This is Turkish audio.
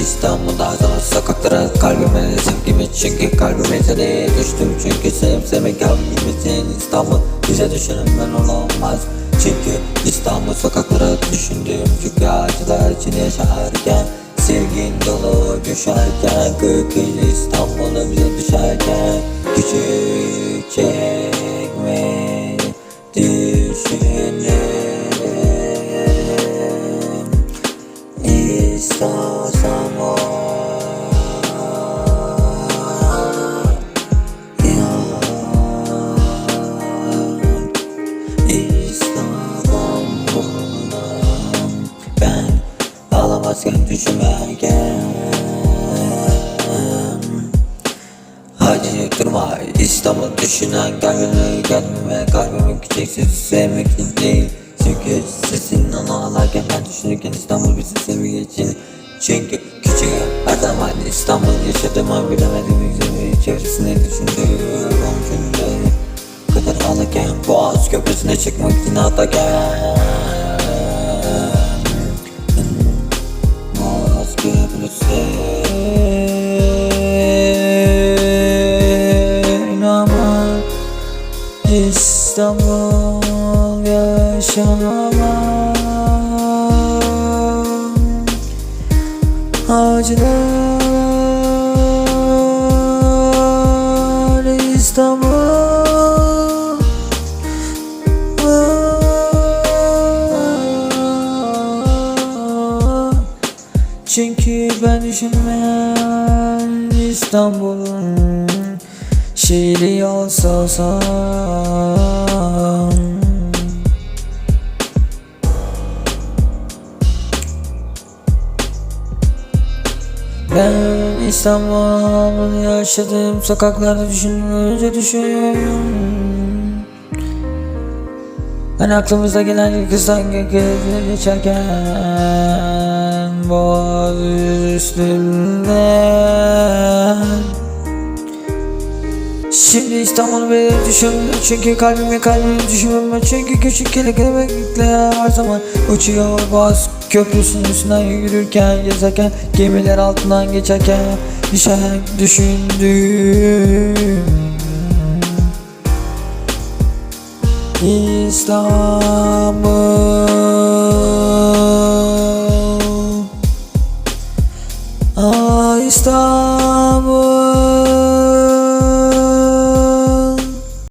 İstanbul'da zor sokaklara kalbime sevgimi çünkü kalbime seni düştüm çünkü sevip sevmek kalbimizin İstanbul bize düşünün ben olamaz çünkü İstanbul sokaklara düşündüm çünkü acılar içinde yaşarken Sevgin dolu düşerken Kırkın İstanbul'a bize düşerken Küçük çekmeyi düşündüm İstosam ağlamazken düşünmerken Hadi durma İstanbul düşünen kalbime Kalbime kalbime küçüksüz sevmek değil. Çünkü sesin onu ağlarken ben düşünürken İstanbul bizi sevmek için. Çünkü küçük her zaman İstanbul yaşadığımı bilemedim. Yüzümü çevresine düşündüğüm günde. Kadar ağlarken Boğaz köprüsüne çıkmak için atlarken İstanbul yaşamam Acılar İstanbul. Çünkü ben düşünmeyen İstanbul'un şiiri olsam Ben İstanbul'un yaşadığım sokaklarda düşününce düşüyorum Ben aklımıza gelen kızdan gökyüzüne geçerken Boğaz üstünden Şimdi İstanbul'u bir düşünmüyorum çünkü kalbimi kalbimi düşünmüyorum çünkü küçük kelebekler her zaman uçuyor. Boğaz köprüsünün üstünden yürürken gezerken gemiler altından geçerken düşen düşündüğüm İstanbul. Ah İstanbul